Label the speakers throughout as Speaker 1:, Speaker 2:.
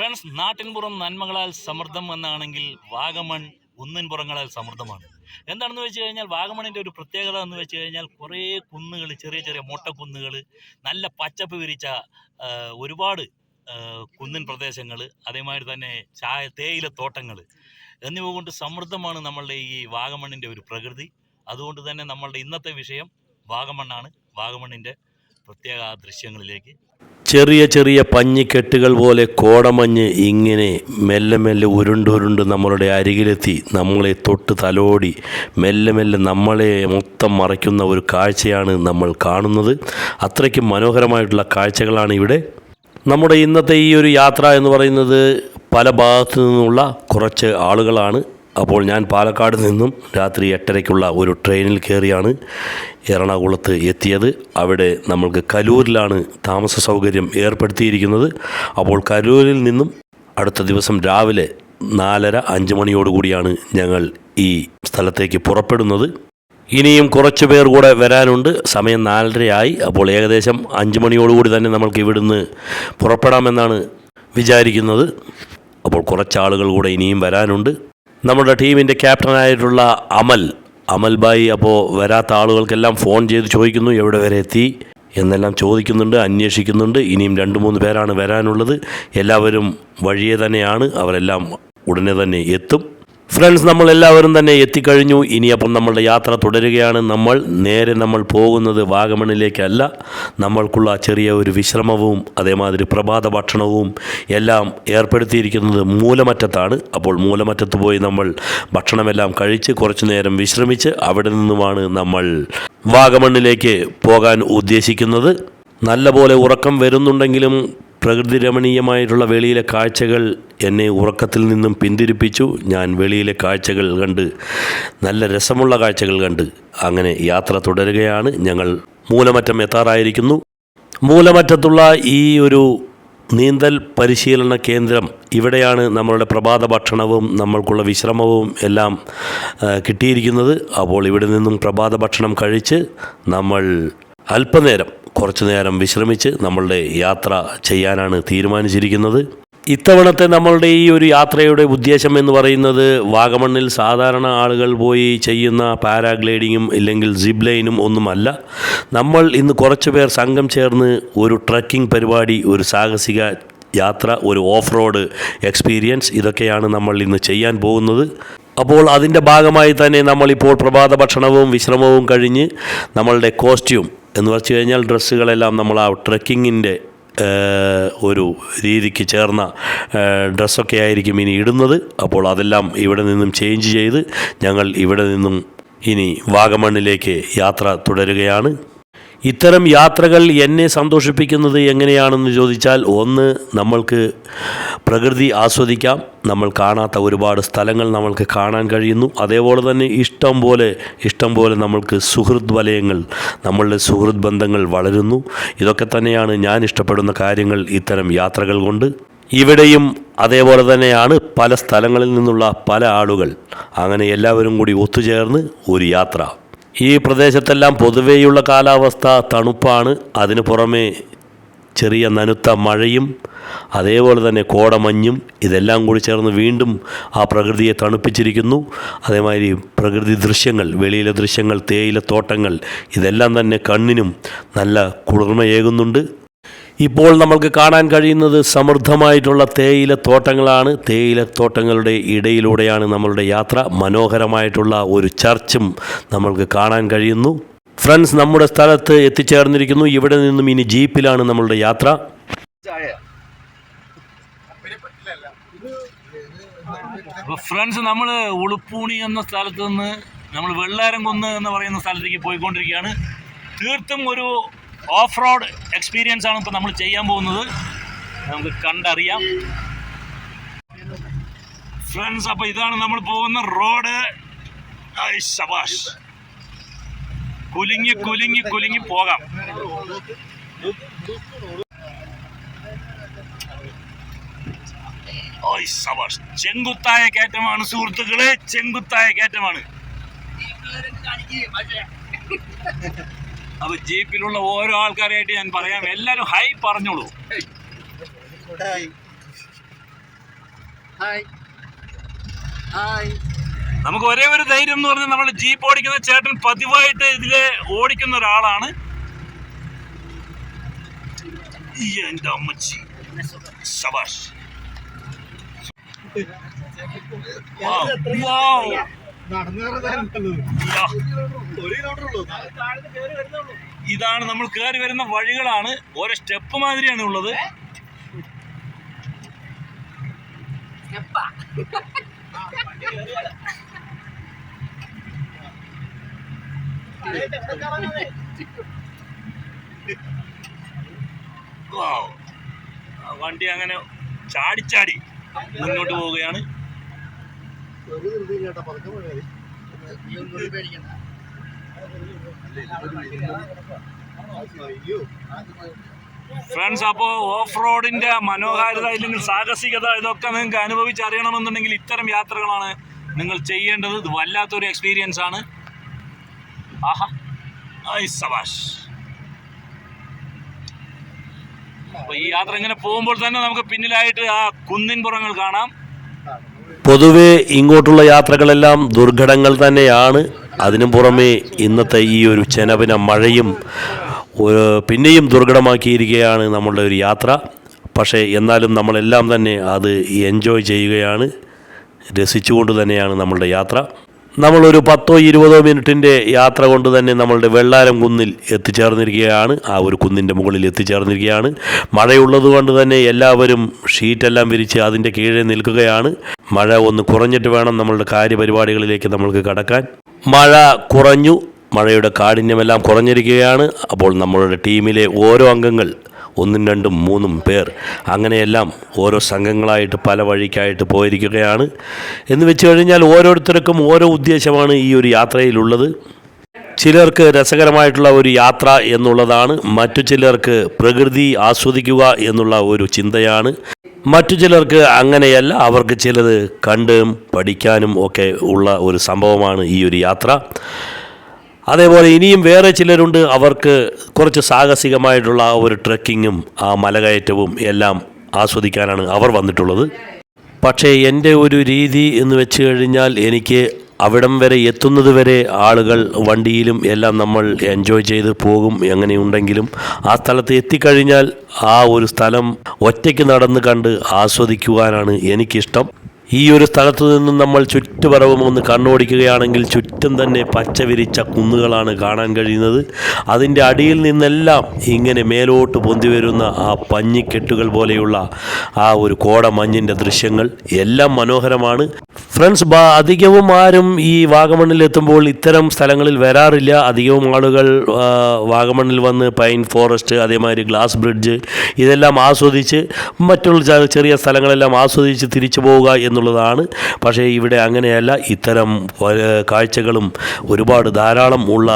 Speaker 1: Friends നാട്ടിൻപുറം നന്മകളാൽ സമൃദ്ധം എന്നാണെങ്കിൽ വാഗമൺ കുന്നിൻപുറങ്ങളാൽ സമൃദ്ധമാണ്. എന്താണെന്ന് വെച്ച് കഴിഞ്ഞാൽ വാഗമണിന്റെ ഒരു പ്രത്യേകത എന്ന് വെച്ച് കഴിഞ്ഞാൽ കുറേ കുന്നുകൾ ചെറിയ ചെറിയ മൊട്ടക്കുന്നുകൾ നല്ല പച്ചപ്പ് വിരിച്ച ഒരുപാട് കുന്നിൻ പ്രദേശങ്ങൾ അതേമാതിരി തന്നെ ചായ തേയില തോട്ടങ്ങൾ എന്നിവ കൊണ്ട് സമൃദ്ധമാണ് നമ്മളുടെ ഈ വാഗമണ്ണിന്റെ ഒരു പ്രകൃതി. അതുകൊണ്ട് തന്നെ നമ്മളുടെ ഇന്നത്തെ വിഷയം വാഗമണ്ണാണ്. വാഗമണ്ണിന്റെ പ്രത്യേക ദൃശ്യങ്ങളിലേക്ക്
Speaker 2: ചെറിയ ചെറിയ പഞ്ഞിക്കെട്ടുകൾ പോലെ കോടമഞ്ഞ് ഇങ്ങനെ മെല്ലെ മെല്ലെ ഉരുണ്ടുരുണ്ട് നമ്മളുടെ അരികിലെത്തി നമ്മളെ തൊട്ട് തലോടി മെല്ലെ മെല്ലെ നമ്മളെ മൊത്തം മറയ്ക്കുന്ന ഒരു കാഴ്ചയാണ് നമ്മൾ കാണുന്നത്. അത്രയ്ക്കും മനോഹരമായിട്ടുള്ള കാഴ്ചകളാണ് ഇവിടെ. നമ്മുടെ ഇന്നത്തെ ഈ ഒരു യാത്ര എന്ന് പറയുന്നത് പല ഭാഗത്തു നിന്നുള്ള കുറച്ച് ആളുകളാണ്. അപ്പോൾ ഞാൻ പാലക്കാട് നിന്നും രാത്രി എട്ടരയ്ക്കുള്ള ഒരു ട്രെയിനിൽ കയറിയാണ് എറണാകുളത്ത് എത്തിയത്. അവിടെ നമ്മൾക്ക് കലൂരിലാണ് താമസ സൗകര്യം ഏർപ്പെടുത്തിയിരിക്കുന്നത്. അപ്പോൾ കലൂരിൽ നിന്നും അടുത്ത ദിവസം രാവിലെ നാലര അഞ്ച് മണിയോടുകൂടിയാണ് ഞങ്ങൾ ഈ സ്ഥലത്തേക്ക് പുറപ്പെടുന്നത്. ഇനിയും കുറച്ച് പേർ കൂടെ വരാനുണ്ട്. സമയം നാലരയായി. അപ്പോൾ ഏകദേശം അഞ്ച് മണിയോടുകൂടി തന്നെ നമ്മൾക്ക് ഇവിടുന്ന് പുറപ്പെടാമെന്നാണ് വിചാരിക്കുന്നത്. അപ്പോൾ കുറച്ച് ആളുകൾ കൂടെ ഇനിയും വരാനുണ്ട്. നമ്മുടെ ടീമിന്റെ ക്യാപ്റ്റനായിട്ടുള്ള അമൽ അമൽ ബായി അപ്പോൾ വരാത്ത ആളുകൾക്കെല്ലാം ഫോൺ ചെയ്ത് ചോദിക്കുന്നു എവിടെ വരെ എത്തി? എന്നെല്ലാം ചോദിക്കുന്നുണ്ട് അന്വേഷിക്കുന്നുണ്ട്. ഇനിയും രണ്ട് മൂന്ന് പേരാണ് വരാനുള്ളത്. എല്ലാവരും വഴിയെ തന്നെയാണ്. അവരെല്ലാം ഉടനെ തന്നെ എത്തും. ഫ്രണ്ട്സ് നമ്മൾ എല്ലാവരും തന്നെ എത്തിക്കഴിഞ്ഞു. ഇനിയപ്പം നമ്മളുടെ യാത്ര തുടരുകയാണ്. നമ്മൾ നേരെ നമ്മൾ പോകുന്നത് വാഗമണിലേക്കല്ല. നമ്മൾക്കുള്ള ചെറിയ ഒരു വിശ്രമവും അതേമാതിരി പ്രഭാത ഭക്ഷണവും എല്ലാം ഏർപ്പെടുത്തിയിരിക്കുന്നത് മൂലമറ്റത്താണ്. അപ്പോൾ മൂലമറ്റത്ത് പോയി നമ്മൾ ഭക്ഷണമെല്ലാം കഴിച്ച് കുറച്ചു നേരം വിശ്രമിച്ച് അവിടെ നിന്നുമാണ് നമ്മൾ വാഗമണ്ണിലേക്ക് പോകാൻ ഉദ്ദേശിക്കുന്നത്. നല്ലപോലെ ഉറക്കം വരുന്നുണ്ടെങ്കിലും പ്രകൃതി രമണീയമായിട്ടുള്ള വെളിയിലെ കാഴ്ചകൾ എന്നെ ഉറക്കത്തിൽ നിന്നും പിന്തിരിപ്പിച്ചു. ഞാൻ വെളിയിലെ കാഴ്ചകൾ കണ്ട് നല്ല രസമുള്ള കാഴ്ചകൾ കണ്ട് അങ്ങനെ യാത്ര തുടരുകയാണ്. ഞങ്ങൾ മൂലമറ്റം എത്താറായിരിക്കുന്നു. മൂലമറ്റത്തുള്ള ഈ ഒരു നീന്തൽ പരിശീലന കേന്ദ്രം ഇവിടെയാണ് നമ്മളുടെ പ്രഭാത ഭക്ഷണവും നമ്മൾക്കുള്ള വിശ്രമവും എല്ലാം കിട്ടിയിരിക്കുന്നത്. അപ്പോൾ ഇവിടെ നിന്നും പ്രഭാത ഭക്ഷണം കഴിച്ച് നമ്മൾ അല്പനേരം കുറച്ചു നേരം വിശ്രമിച്ച് നമ്മളുടെ യാത്ര ചെയ്യാനാണ് തീരുമാനിച്ചിരിക്കുന്നത്. ഇത്തവണത്തെ നമ്മളുടെ ഈ ഒരു യാത്രയുടെ ഉദ്ദേശം എന്ന് പറയുന്നത് വാഗമണ്ണിൽ സാധാരണ ആളുകൾ പോയി ചെയ്യുന്ന പാരാഗ്ലൈഡിങ്ങും ഇല്ലെങ്കിൽ സിബ് ലൈനും ഒന്നുമല്ല. നമ്മൾ ഇന്ന് കുറച്ച് പേർ സംഘം ചേർന്ന് ഒരു ട്രക്കിംഗ് പരിപാടി ഒരു സാഹസിക യാത്ര ഒരു ഓഫ് റോഡ് എക്സ്പീരിയൻസ് ഇതൊക്കെയാണ് നമ്മൾ ഇന്ന് ചെയ്യാൻ പോകുന്നത്. അപ്പോൾ അതിന്റെ ഭാഗമായി തന്നെ നമ്മളിപ്പോൾ പ്രഭാത ഭക്ഷണവും വിശ്രമവും കഴിഞ്ഞ് നമ്മളുടെ കോസ്റ്റ്യൂം എന്ന് വെച്ച് കഴിഞ്ഞാൽ ഡ്രസ്സുകളെല്ലാം നമ്മൾ ആ ട്രക്കിങ്ങിന്റെ ഒരു രീതിക്ക് ചേർന്ന ഡ്രസ്സൊക്കെ ആയിരിക്കും ഇനി ഇടുന്നത്. അപ്പോൾ അതെല്ലാം ഇവിടെ നിന്നും ചേഞ്ച് ചെയ്ത് ഞങ്ങൾ ഇവിടെ നിന്നും ഇനി വാഗമണ്ണിലേക്ക് യാത്ര തുടരുകയാണ്. ഇത്തരം യാത്രകൾ എന്നെ സന്തോഷിപ്പിക്കുന്നത് എങ്ങനെയാണെന്ന് ചോദിച്ചാൽ ഒന്ന് നമ്മൾക്ക് പ്രകൃതി ആസ്വദിക്കാം. നമ്മൾ കാണാത്ത ഒരുപാട് സ്ഥലങ്ങൾ നമ്മൾക്ക് കാണാൻ കഴിയുന്നു. അതേപോലെ തന്നെ ഇഷ്ടം പോലെ ഇഷ്ടം പോലെ നമ്മൾക്ക് സുഹൃത് വലയങ്ങൾ നമ്മളുടെ സുഹൃത് ബന്ധങ്ങൾ വളരുന്നു. ഇതൊക്കെ തന്നെയാണ് ഞാൻ ഇഷ്ടപ്പെടുന്ന കാര്യങ്ങൾ ഇത്തരം യാത്രകൾ കൊണ്ട്. ഇവിടെയും അതേപോലെ തന്നെയാണ് പല സ്ഥലങ്ങളിൽ നിന്നുള്ള പല ആളുകൾ. അങ്ങനെ എല്ലാവരും കൂടി ഒത്തുചേർന്ന് ഒരു യാത്ര. ഈ പ്രദേശത്തെല്ലാം പൊതുവേയുള്ള കാലാവസ്ഥ തണുപ്പാണ്. അതിനു പുറമേ ചെറിയ നനുത്ത മഴയും അതേപോലെ തന്നെ കോടമഞ്ഞും ഇതെല്ലാം കൂടി ചേർന്ന് വീണ്ടും ആ പ്രകൃതിയെ തണുപ്പിച്ചിരിക്കുന്നു. അതേമാതിരി പ്രകൃതി ദൃശ്യങ്ങൾ വെളിയിലെ ദൃശ്യങ്ങൾ തേയിലത്തോട്ടങ്ങൾ ഇതെല്ലാം തന്നെ കണ്ണിനും നല്ല കുളിർമയേകുന്നുണ്ട്. ഇപ്പോൾ നമ്മൾക്ക് കാണാൻ കഴിയുന്നത് സമൃദ്ധമായിട്ടുള്ള തേയില തോട്ടങ്ങളാണ്. തേയില തോട്ടങ്ങളുടെ ഇടയിലൂടെയാണ് നമ്മളുടെ യാത്ര. മനോഹരമായിട്ടുള്ള ഒരു ചർച്ചും നമ്മൾക്ക് കാണാൻ കഴിയുന്നു. ഫ്രണ്ട്സ് നമ്മുടെ സ്ഥലത്ത് എത്തിച്ചേർന്നിരിക്കുന്നു. ഇവിടെ നിന്നും ഇനി ജീപ്പിലാണ് നമ്മളുടെ യാത്ര.
Speaker 1: ഫ്രണ്ട്സ് നമ്മൾ ഉളുപ്പൂണി എന്ന സ്ഥലത്ത് നിന്ന് നമ്മൾ വെള്ളാരം കുന്ന് എന്ന് പറയുന്ന സ്ഥലത്തേക്ക് പോയിക്കൊണ്ടിരിക്കുകയാണ്. തീർത്തും ഒരു ഓഫ് റോഡ് എക്സ്പീരിയൻസ് ആണ് ഇപ്പോൾ നമ്മൾ ചെയ്യാൻ പോകുന്നത്. നമുക്ക് കണ്ടറിയാം. ഫ്രണ്ട്സ് അപ്പോൾ ഇതാണ് നമ്മൾ പോകുന്ന റോഡ്. ശബാഷ്. കുലുങ്ങി കുലുങ്ങി കുലുങ്ങി പോകാം. ഓയ് ചെങ്കുത്തായ കയറ്റമാണ് സുഹൃത്തുക്കളെ. ചെങ്കുത്തായ കയറ്റമാണ്. അപ്പൊ ജീപ്പിലുള്ള ഓരോ ആൾക്കാരായിട്ട് ഞാൻ പറയാം. എല്ലാരും ഹൈ പറഞ്ഞോളൂ. നമുക്ക് ഒരേ ഒരു ധൈര്യം എന്ന് പറഞ്ഞാൽ നമ്മൾ ജീപ്പ് ഓടിക്കുന്ന ചേട്ടൻ പതിവായിട്ട് ഇതിലെ ഓടിക്കുന്ന ഒരാളാണ്. അമ്മച്ചി. ശബാഷ്. Wow. ഇതാണ് നമ്മൾ കയറി വരുന്ന വഴികളാണ്. ഓരോ സ്റ്റെപ്പ് മാതിരിയാണ് ഉള്ളത്. വണ്ടി അങ്ങനെ ചാടിച്ചാടി മുന്നോട്ട് പോവുകയാണ്. ഫ്രണ്ട്സ് അപ്പോ ഓഫ് റോഡിന്റെ മനോഹാരിത ഇല്ലെങ്കിൽ സാഹസികത ഇതൊക്കെ നിങ്ങൾക്ക് അനുഭവിച്ചറിയണമെന്നുണ്ടെങ്കിൽ ഇത്തരം യാത്രകളാണ് നിങ്ങൾ ചെയ്യേണ്ടത്. ഇത് വല്ലാത്തൊരു എക്സ്പീരിയൻസ് ആണ്. ആഹാ. സബാഷ്. ഈ യാത്ര ഇങ്ങനെ പോകുമ്പോൾ തന്നെ നമുക്ക് പിന്നിലായിട്ട് ആ കുന്നിൻ പുറങ്ങൾ കാണാം.
Speaker 2: പൊതുവെ ഇങ്ങോട്ടുള്ള യാത്രകളെല്ലാം ദുർഘടങ്ങൾ തന്നെയാണ്. അതിനു പുറമെ ഇന്നത്തെ ഈ ഒരു ചെനവിന മഴയും പിന്നെയും ദുർഘടമാക്കിയിരിക്കുകയാണ് നമ്മളുടെ ഒരു യാത്ര. പക്ഷേ എന്നാലും നമ്മളെല്ലാം തന്നെ അത് എൻജോയ് ചെയ്യുകയാണ് രസിച്ചുകൊണ്ട് തന്നെയാണ് നമ്മളുടെ യാത്ര. നമ്മളൊരു പത്തോ ഇരുപതോ മിനിറ്റിന്റെ യാത്ര കൊണ്ട് തന്നെ നമ്മളുടെ വെള്ളാരം കുന്നിൽ എത്തിച്ചേർന്നിരിക്കുകയാണ്. ആ ഒരു കുന്നിന്റെ മുകളിൽ എത്തിച്ചേർന്നിരിക്കുകയാണ്. മഴയുള്ളത് കൊണ്ട് തന്നെ എല്ലാവരും ഷീറ്റെല്ലാം വിരിച്ച് അതിന്റെ കീഴെ നിൽക്കുകയാണ്. മഴ ഒന്ന് കുറഞ്ഞിട്ട് വേണം നമ്മളുടെ കാര്യപരിപാടികളിലേക്ക് നമ്മൾക്ക് കടക്കാൻ. മഴ കുറഞ്ഞു. മഴയുടെ കാഠിന്യമെല്ലാം കുറഞ്ഞിരിക്കുകയാണ്. അപ്പോൾ നമ്മളുടെ ടീമിലെ ഓരോ അംഗങ്ങൾ ഒന്നും രണ്ടും മൂന്നും പേർ അങ്ങനെയെല്ലാം ഓരോ സംഘങ്ങളായിട്ട് പല വഴിക്കായിട്ട് പോയിരിക്കുകയാണ്. എന്ന് വെച്ച് കഴിഞ്ഞാൽ ഓരോരുത്തർക്കും ഓരോ ഉദ്ദേശമാണ് ഈ ഒരു യാത്രയിലുള്ളത്. ചിലർക്ക് രസകരമായിട്ടുള്ള ഒരു യാത്ര എന്നുള്ളതാണ് മറ്റു ചിലർക്ക് പ്രകൃതി ആസ്വദിക്കുക എന്നുള്ള ഒരു ചിന്തയാണ്. മറ്റു ചിലർക്ക് അങ്ങനെയല്ല അവർക്ക് ചിലത് കണ്ടും പഠിക്കാനും ഒക്കെ ഉള്ള ഒരു സംഭവമാണ് ഈ ഒരു യാത്ര. അതേപോലെ ഇനിയും വേറെ ചിലരുണ്ട്. അവർക്ക് കുറച്ച് സാഹസികമായിട്ടുള്ള ഒരു ട്രക്കിങ്ങും ആ മലകയറ്റവും എല്ലാം ആസ്വദിക്കാനാണ് അവർ വന്നിട്ടുള്ളത്. പക്ഷേ എന്റെ ഒരു രീതി എന്ന് വെച്ച് കഴിഞ്ഞാൽ എനിക്ക് അവിടം വരെ എത്തുന്നത് വരെ ആളുകൾ വണ്ടിയിലും എല്ലാം നമ്മൾ എൻജോയ് ചെയ്ത് പോകും എങ്ങനെയുണ്ടെങ്കിലും ആ സ്ഥലത്ത് എത്തിക്കഴിഞ്ഞാൽ ആ ഒരു സ്ഥലം ഒറ്റയ്ക്ക് നടന്ന് കണ്ട് ആസ്വദിക്കുവാനാണ് എനിക്കിഷ്ടം. ഈ ഒരു സ്ഥലത്തു നിന്നും നമ്മൾ ചുറ്റുപറവും ഒന്ന് കണ്ണോടിക്കുകയാണെങ്കിൽ ചുറ്റും തന്നെ പച്ച വിരിച്ച കുന്നുകളാണ് കാണാൻ കഴിയുന്നത്. അതിന്റെ അടിയിൽ നിന്നെല്ലാം ഇങ്ങനെ മേലോട്ട് പൊന്തി വരുന്ന ആ പഞ്ഞിക്കെട്ടുകൾ പോലെയുള്ള ആ ഒരു കോട മഞ്ഞിന്റെ ദൃശ്യങ്ങൾ എല്ലാം മനോഹരമാണ്. ഫ്രണ്ട്സ് അധികവും ആരും ഈ വാഗമണ്ണിൽ എത്തുമ്പോൾ ഇത്തരം സ്ഥലങ്ങളിൽ വരാറില്ല. അധികവും ആളുകൾ വാഗമണ്ണിൽ വന്ന് പൈൻ ഫോറസ്റ്റ് അതേമാതിരി ഗ്ലാസ് ബ്രിഡ്ജ് ഇതെല്ലാം ആസ്വദിച്ച് മറ്റുള്ള ചെറിയ സ്ഥലങ്ങളെല്ലാം ആസ്വദിച്ച് തിരിച്ചു പോവുക എന്നുള്ളതാണ്. പക്ഷേ ഇവിടെ അങ്ങനെയല്ല. ഇത്തരം കാഴ്ചകളും ഒരുപാട് ധാരാളം ഉള്ള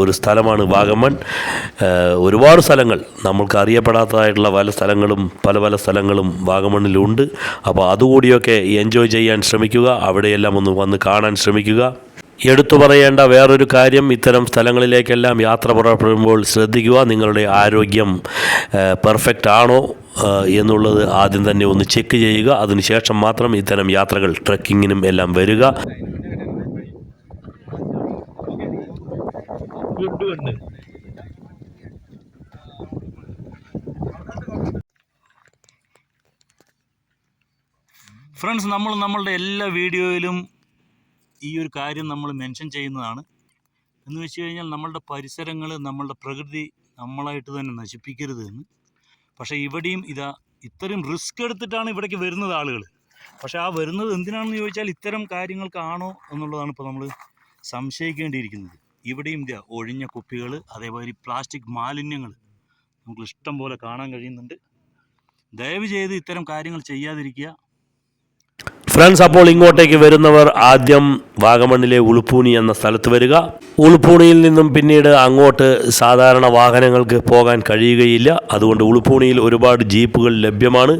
Speaker 2: ഒരു സ്ഥലമാണ് വാഗമൺ. ഒരുപാട് സ്ഥലങ്ങൾ നമ്മൾക്ക് അറിയപ്പെടാത്തതായിട്ടുള്ള പല സ്ഥലങ്ങളും പല പല സ്ഥലങ്ങളും വാഗമണ്ണിലുണ്ട് അപ്പോൾ അതുകൂടിയൊക്കെ എൻജോയ് ചെയ്യാൻ ശ്രമിക്കുക. അവിടെയെല്ലാം ഒന്ന് വന്ന് കാണാൻ ശ്രമിക്കുക. എടുത്തു പറയേണ്ട വേറൊരു കാര്യം ഇത്തരം സ്ഥലങ്ങളിലേക്കെല്ലാം യാത്ര പുറപ്പെടുമ്പോൾ ശ്രദ്ധിക്കുക നിങ്ങളുടെ ആരോഗ്യം പെർഫെക്റ്റ് ആണോ എന്നുള്ളത് ആദ്യം തന്നെ ഒന്ന് ചെക്ക് ചെയ്യുക. അതിനുശേഷം മാത്രം ഇത്തരം യാത്രകൾ ട്രക്കിങ്ങിനും എല്ലാം വരിക.
Speaker 1: ഫ്രണ്ട്സ് നമ്മൾ നമ്മളുടെ എല്ലാ വീഡിയോയിലും ഈ ഒരു കാര്യം നമ്മൾ മെൻഷൻ ചെയ്യുന്നതാണ്. എന്ന് വെച്ച് കഴിഞ്ഞാൽ നമ്മളുടെ പരിസരങ്ങൾ നമ്മളുടെ പ്രകൃതി നമ്മളായിട്ട് തന്നെ നശിപ്പിക്കരുത് എന്ന്. പക്ഷേ ഇവിടെയും ഇതാ ഇത്രയും റിസ്ക് എടുത്തിട്ടാണ് ഇവിടേക്ക് വരുന്നത് ആളുകൾ പക്ഷേ ആ വരുന്നത് എന്തിനാണെന്ന് ചോദിച്ചാൽ ഇത്തരം കാര്യങ്ങൾക്കാണോ എന്നുള്ളതാണ് ഇപ്പോൾ നമ്മൾ സംശയിക്കേണ്ടിയിരിക്കുന്നത്. ഇവിടെയും ഇതാ ഒഴിഞ്ഞ കുപ്പികൾ അതേപോലെ പ്ലാസ്റ്റിക് മാലിന്യങ്ങൾ നമുക്ക് ഇഷ്ടം പോലെ കാണാൻ കഴിയുന്നുണ്ട്. ദയവ് ചെയ്ത് ഇത്തരം കാര്യങ്ങൾ ചെയ്യാതിരിക്കുക.
Speaker 2: ഫ്രണ്ട്സ് അപ്പോൾ ഇങ്ങോട്ടേക്ക് വരുന്നവർ ആദ്യം വാഗമണ്ണിലെ ഉളുപ്പൂണി എന്ന സ്ഥലത്ത് വരിക. ഉളുപ്പൂണിയിൽ നിന്നും പിന്നീട് അങ്ങോട്ട് സാധാരണ വാഹനങ്ങൾക്ക് പോകാൻ കഴിയുകയില്ല. അതുകൊണ്ട് ഉളുപ്പൂണിയിൽ ഒരുപാട് ജീപ്പുകൾ ലഭ്യമാണ്.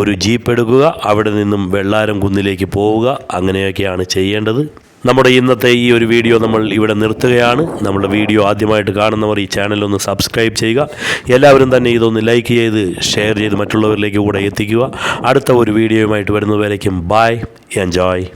Speaker 2: ഒരു ജീപ്പ് എടുക്കുക അവിടെ നിന്നും വെള്ളാരം കുന്നിലേക്ക് പോവുക അങ്ങനെയൊക്കെയാണ് ചെയ്യേണ്ടത്. നമ്മുടെ ഇന്നത്തെ ഈ ഒരു വീഡിയോ നമ്മൾ ഇവിടെ നിർത്തുകയാണ്. നമ്മുടെ വീഡിയോ ആദ്യമായിട്ട് കാണുന്നവർ ഈ ചാനൽ ഒന്ന് സബ്സ്ക്രൈബ് ചെയ്യുക. എല്ലാവരും തന്നെ ഇതൊന്ന് ലൈക്ക് ചെയ്ത് ഷെയർ ചെയ്ത് മറ്റുള്ളവരിലേക്ക് കൂടെ എത്തിക്കുക. അടുത്ത ഒരു വീഡിയോയുമായിട്ട് വരുന്നവരേക്കും ബായ് എൻജോയ്